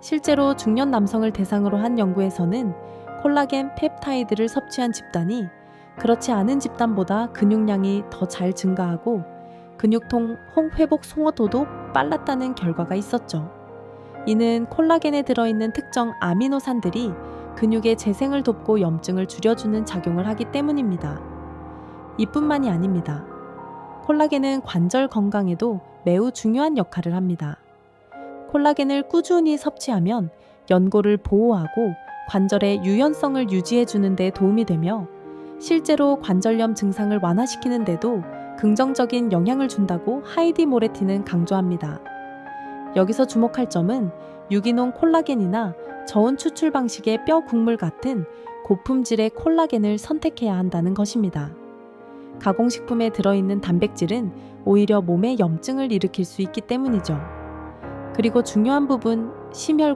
실제로 중년 남성을 대상으로 한 연구에서는 콜라겐 펩타이드를 섭취한 집단이 그렇지 않은 집단보다 근육량이 더 잘 증가하고 근육통 홍 회복 송어도도 빨랐다는 결과가 있었죠. 이는 콜라겐에 들어있는 특정 아미노산들이 근육의 재생을 돕고 염증을 줄여주는 작용을 하기 때문입니다. 이뿐만이 아닙니다. 콜라겐은 관절 건강에도 매우 중요한 역할을 합니다. 콜라겐을 꾸준히 섭취하면 연골을 보호하고 관절의 유연성을 유지해 주는 데 도움이 되며 실제로 관절염 증상을 완화시키는 데도 긍정적인 영향을 준다고 하이디 모레티는 강조합니다. 여기서 주목할 점은 유기농 콜라겐이나 저온 추출 방식의 뼈 국물 같은 고품질의 콜라겐을 선택해야 한다는 것입니다. 가공식품에 들어있는 단백질은 오히려 몸에 염증을 일으킬 수 있기 때문이죠. 그리고 중요한 부분 심혈